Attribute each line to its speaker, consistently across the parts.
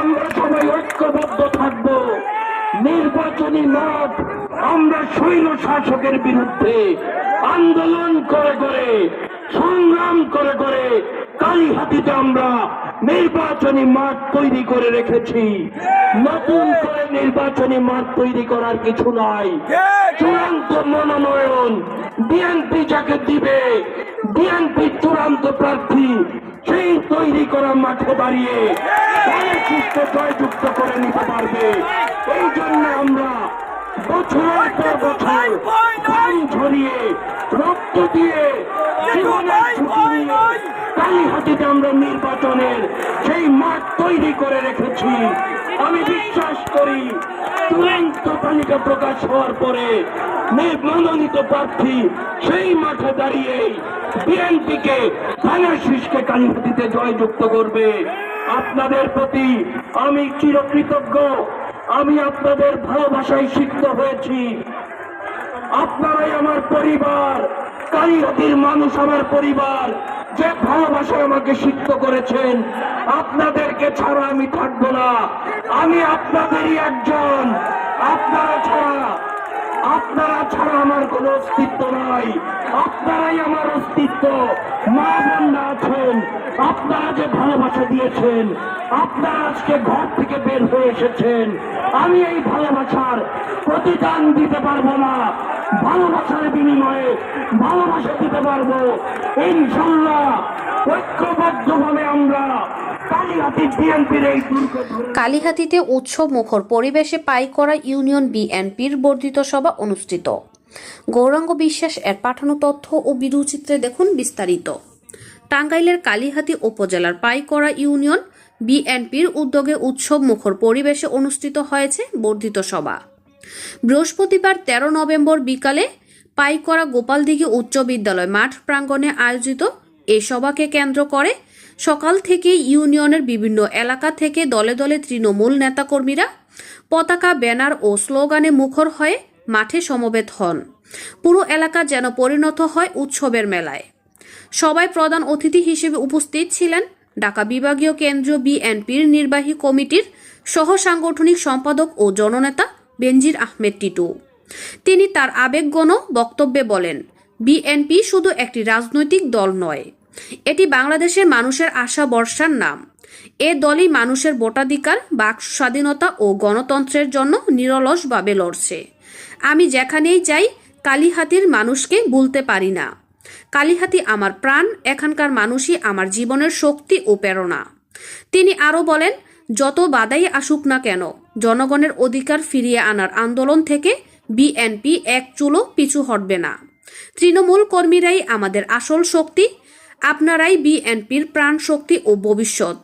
Speaker 1: আমরা সবাই ঐক্যবদ্ধ থাকব। নির্বাচনী মত আমরা শৈল শাসকের বিরুদ্ধে আন্দোলন করে করে, সংগ্রাম করে করে কালীহাতিতে আমরা নির্বাচনী মাঠ তৈরি করে রেখেছি। নতুন করে নির্বাচনী মাঠ তৈরি করার কিছু নাই। চূড়ান্ত মনোনয়ন বিএনপি যাকে দিবে বিএনপি চূড়ান্ত প্রার্থী, সেই তৈরি করা মাঠে দাঁড়িয়ে সুস্থ জয়যুক্ত করে নিতে পারবে। এই জন্য আমরা বছরের পর বছর প্রাণ ঝরিয়ে, রক্ত দিয়ে, জীবনের আমরা নির্বাচনের সেই মাঠ তৈরি করে রেখেছি। আমি বিশ্বাস করি, চূড়ান্ত তালিকা প্রকাশ হওয়ার পরে মনোনীত প্রার্থী সেই মাঠে দাঁড়িয়ে বিএনপিকে ধানের শীষকে কালীহাতিতে জয়যুক্ত করবে। আপনাদের প্রতি আমি চিরকৃতজ্ঞ। আমি আপনাদের ভালোবাসায় শিক্ত হয়েছি। আপনারাই আমার পরিবার। কারিগতির মানুষ আমার পরিবার। যে ভালোবাসায় আমাকে সিদ্ধ করেছেন, আপনাদেরকে ছাড়া আমি থাকব না। আমি আপনাদেরই একজন। আপনারা ছাড়া আমার কোনো অস্তিত্ব নাই। আপনারাই আমার অস্তিত্ব। মা বোনরা আছেন। আপনারা যে ভালোবাসা দিয়েছেন, আপনারা আজকে ঘর থেকে বের হয়ে এসেছেন। আমি এই ভালোবাসার প্রতিদান দিতে পারব না। ভালোবাসার বিনিময়ে ভালোবাসা দিতে পারব। ইনশাল্লাহ ঐক্যবদ্ধভাবে আমরা
Speaker 2: কালীহাতিতে উৎসব মুখর পরিবেশে পাইকরা ইউনিয়ন বিএনপির বর্ধিত সভা অনুষ্ঠিত। গৌরাঙ্গ বিশ্বাস এর পাঠানো তথ্য ও বিরুচিত্রে দেখুন বিস্তারিত। টাঙ্গাইলের কালীহাতি উপজেলার পাইকরা ইউনিয়ন বিএনপির উদ্যোগে উৎসব মুখর পরিবেশে অনুষ্ঠিত হয়েছে বর্ধিত সভা। বৃহস্পতিবার তেরো নভেম্বর বিকালে পাইকরা গোপালদিঘি উচ্চ বিদ্যালয় মাঠ প্রাঙ্গণে আয়োজিত এ সভাকে কেন্দ্র করে সকাল থেকে ইউনিয়নের বিভিন্ন এলাকা থেকে দলে দলে তৃণমূল নেতাকর্মীরা পতাকা, ব্যানার ও স্লোগানে মুখর হয়ে মাঠে সমবেত হন। পুরো এলাকা যেন পরিণত হয় উৎসবের মেলায়। সবাই প্রধান অতিথি হিসেবে উপস্থিত ছিলেন ঢাকা বিভাগীয় কেন্দ্রীয় বিএনপির নির্বাহী কমিটির সহ সাংগঠনিক সম্পাদক ও জননেতা বেনজির আহমেদ টিটু। তিনি তার আবেগগণ বক্তব্যে বলেন, বিএনপি শুধু একটি রাজনৈতিক দল নয় এটি বাংলাদেশের মানুষের আশা বর্ষার নাম। এ দলই মানুষের ভোটাধিকার, বাক স্বাধীনতা ও গণতন্ত্রের জন্য নিরলসভাবে লড়ছে। আমি যেখানেই যাই, কালীহাতির মানুষকে ভুলতে পারি না। কালীহাতি আমার প্রাণ, এখানকার মানুষই আমার জীবনের শক্তি ও প্রেরণা। তিনি আরও বলেন, যত বাধাই আসুক না কেন, জনগণের অধিকার ফিরিয়ে আনার আন্দোলন থেকে বিএনপি এক চুলো পিছু হটবে না। তৃণমূল কর্মীরাই আমাদের আসল শক্তি আপনারাই বিএনপির প্রাণ শক্তি ও ভবিষ্যৎ।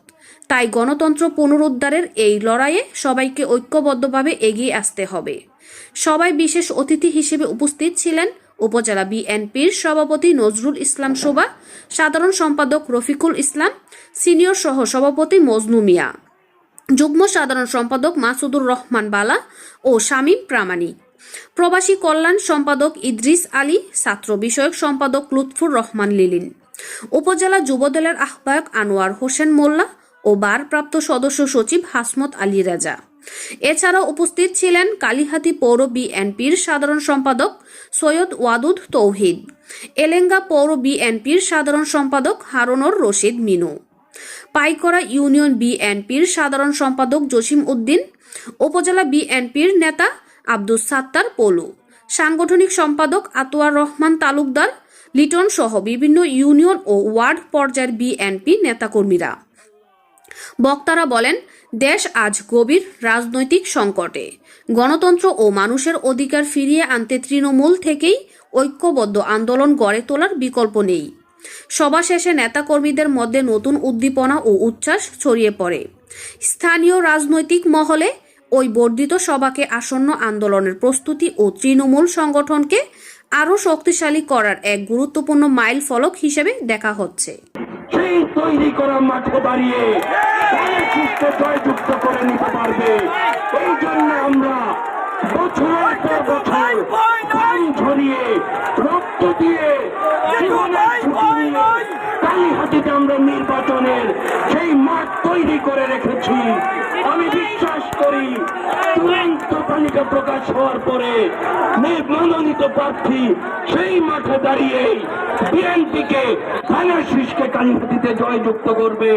Speaker 2: তাই গণতন্ত্র পুনরুদ্ধারের এই লড়াইয়ে সবাইকে ঐক্যবদ্ধভাবে এগিয়ে আসতে হবে। সবাই বিশেষ অতিথি হিসেবে উপস্থিত ছিলেন উপজেলা বিএনপির সভাপতি নজরুল ইসলাম শোভা, সাধারণ সম্পাদক রফিকুল ইসলাম, সিনিয়র সহ সভাপতি মজনু মিয়া, যুগ্ম সাধারণ সম্পাদক মাসুদুর রহমান বালা ও শামীম প্রামাণিক, প্রবাসী কল্যাণ সম্পাদক ইদ্রিস আলী, ছাত্র বিষয়ক সম্পাদক লুৎফুর রহমান লিলিন। উপজেলা যুবদলের আহ্বায়ক আনোয়ার হোসেন মোল্লা ও বারপ্রাপ্ত সদস্য সচিব হাসমত আলী রাজা। এছাড়া উপস্থিত ছিলেন কালীহাতি পৌর বিএনপির সাধারণ সম্পাদক সৈয়দ ওয়াদুদ তৌহিদ, এলেঙ্গা পৌর বিএনপির সাধারণ সম্পাদক হারুনর রশিদ মিনু পাইকরা ইউনিয়ন বিএনপির সাধারণ সম্পাদক জসিম উদ্দিন, উপজেলা বিএনপির নেতা আব্দুস সাত্তার পলু, সাংগঠনিক সম্পাদক আতোয়ার রহমান তালুকদার লিটন সহ বিভিন্ন ইউনিয়ন ও ওয়ার্ড পর্যায়ের বিএনপি নেতাকর্মীরা। বক্তারা বলেন, দেশ আজ গভীর রাজনৈতিক সংকটে। গণতন্ত্র ও মানুষের অধিকার ফিরিয়ে আনতে তৃণমূল থেকেই ঐক্যবদ্ধ আন্দোলন গড়ে তোলার বিকল্প নেই। সভা শেষে নেতাকর্মীদের মধ্যে নতুন উদ্দীপনা ও উচ্ছ্বাস ছড়িয়ে পড়ে। স্থানীয় রাজনৈতিক মহলে ওই বর্ধিত সভাকে আসন্ন আন্দোলনের প্রস্তুতি ও তৃণমূল সংগঠনকে আরও শক্তিশালী করার এক গুরুত্বপূর্ণ মাইল ফলক হিসেবে দেখা হচ্ছে।
Speaker 1: তৈরি করা মাঠে দাঁড়িয়ে এই জন্য আমরা বছরের পর বছর প্রাণ ঝরিয়ে রক্ত দিয়ে জীবনের ঝুঁকি নিয়ে কালীহাতিতে আমরা নির্বাচনের সেই মাঠ তৈরি করে রেখেছি। আমি বিশ্বাস করি, চূড়ান্ত তালিকা প্রকাশ হওয়ার পরে মনোনীত প্রার্থী সেই মাঠে দাঁড়িয়ে বিএনপিকে থানা শীষকে কালীপতিতে জয়যুক্ত করবে।